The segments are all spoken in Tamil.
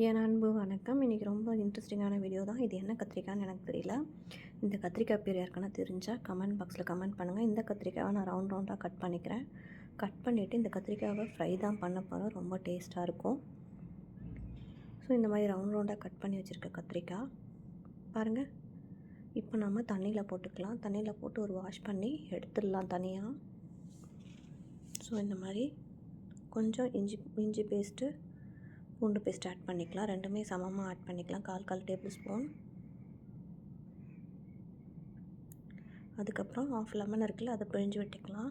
என் அன்பு வணக்கம். இன்றைக்கி ரொம்ப இன்ட்ரெஸ்டிங்கான வீடியோ தான். இது என்ன கத்திரிக்கான்னு எனக்கு தெரியல. இந்த கத்திரிக்காய் பேர் யாருக்குன்னா தெரிஞ்சால் கமெண்ட் பாக்ஸில் கமெண்ட் பண்ணுங்கள் இந்த கத்திரிக்காவை நான் ரவுண்ட் ரவுண்டாக கட் பண்ணிக்கிறேன். கட் பண்ணிவிட்டு இந்த கத்திரிக்காவை ஃப்ரை தான் பண்ண போகிறோம் ரொம்ப டேஸ்ட்டாக இருக்கும். ஸோ இந்த மாதிரி ரவுண்ட் ரவுண்டாக கட் பண்ணி வச்சுருக்க கத்திரிக்காய் பாருங்கள் இப்போ நம்ம தண்ணியில் போட்டுக்கலாம். தண்ணியில் போட்டு ஒரு வாஷ் பண்ணி எடுத்துடலாம் தனியாக ஸோ இந்த மாதிரி கொஞ்சம் இஞ்சி இஞ்சி பேஸ்ட்டு பூண்டு பேஸ்ட் ஆட் பண்ணிக்கலாம். ரெண்டுமே சமமாக ஆட் பண்ணிக்கலாம். கால் கால் டேபிள் ஸ்பூன் அதுக்கப்புறம் ஆஃப் லெமன் இருக்குல்ல அதை பிழிஞ்சு விட்டுக்கலாம்.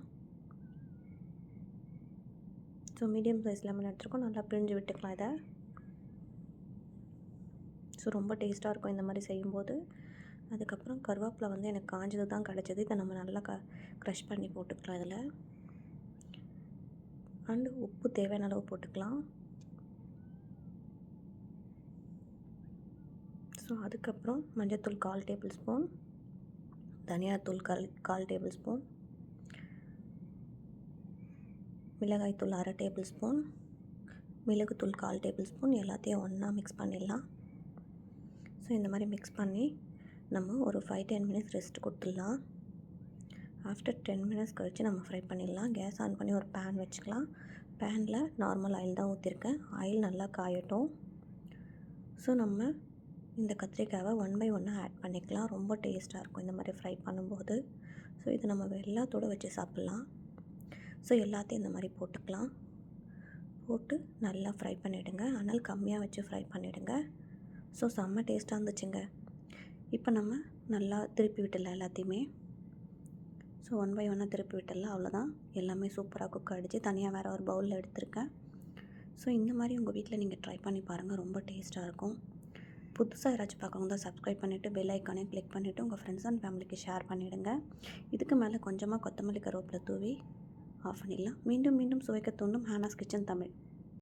ஸோ மீடியம் சைஸ் லெமன் எடுத்துருக்கோம். நல்லா பிழிஞ்சு விட்டுக்கலாம் இதை. ஸோ ரொம்ப டேஸ்ட்டாக இருக்கும் இந்த மாதிரி செய்யும்போது. அதுக்கப்புறம் கருவேப்பிலை வந்து எனக்கு காஞ்சது தான் கிடச்சிது. இதை நம்ம நல்லா க க்ரஷ் பண்ணி போட்டுக்கலாம் இதில். அண்டு உப்பு தேவையான அளவு போட்டுக்கலாம். ஸோ அதுக்கப்புறம் மஞ்சள்தூள் கால் டேபிள் ஸ்பூன் தனியாத்தூள் கால் கால் டேபிள் ஸ்பூன் மிளகாய்த்தூள் அரை டேபிள் ஸ்பூன் மிளகுத்தூள் கால் டேபிள் ஸ்பூன் எல்லாத்தையும் ஒன்றா மிக்ஸ் பண்ணிடலாம். ஸோ இந்த மாதிரி மிக்ஸ் பண்ணி நம்ம ஒரு ஃபைவ் டென் மினிட்ஸ் ரெஸ்ட் கொடுத்துடலாம். ஆஃப்டர் டென் மினிட்ஸ் கழித்து நம்ம ஃப்ரை பண்ணிடலாம். கேஸ் ஆன் பண்ணி ஒரு பேன் வச்சுக்கலாம். பேனில் நார்மல் ஆயில் தான் ஊற்றிருக்கேன் ஆயில் நல்லா காயட்டும். ஸோ நம்ம இந்த கத்திரிக்காவை ஒன் பை ஒன்னாக ஆட் பண்ணிக்கலாம். ரொம்ப டேஸ்ட்டாக இருக்கும் இந்த மாதிரி ஃப்ரை பண்ணும்போது. ஸோ இது நம்ம எல்லாத்தோடு வச்சு சாப்பிட்லாம். ஸோ எல்லாத்தையும் இந்த மாதிரி போட்டுக்கலாம். போட்டு நல்லா ஃப்ரை பண்ணிவிடுங்க ஆனால் கம்மியாக வச்சு ஃப்ரை பண்ணிவிடுங்க ஸோ செம்ம டேஸ்ட்டாக இருந்துச்சுங்க. இப்போ நம்ம நல்லா திருப்பி விட்டுடலாம் எல்லாத்தையுமே. ஸோ ஒன் பை ஒன்னாக திருப்பி விட்டுடலாம். அவ்வளோதான் எல்லாமே சூப்பராக குக் ஆகிடுச்சு தனியாக வேறு ஒரு பவுலில் எடுத்திருக்கேன். ஸோ இந்த மாதிரி உங்கள் வீட்டில் நீங்கள் ட்ரை பண்ணி பாருங்கள் ரொம்ப டேஸ்ட்டாக இருக்கும். புதுசாக யாராச்சும் பார்க்கணும் தான் சப்ஸ்கிரைப் பண்ணிவிட்டு பெல் ஐக்கானே கிளிக் பண்ணிவிட்டு உங்கள் ஃப்ரெண்ட்ஸ் அண்ட் ஃபேமிலிக்கு ஷேர் பண்ணிவிடுங்க இதுக்கு மேலே கொஞ்சமாக கொத்தமல்லி கருவேப்பிலை தூவி ஆஃப் பண்ணிடலாம். மீண்டும் மீண்டும் சுவைக்க தூண்டும் ஹேனாஸ் கிச்சன் தமிழ்.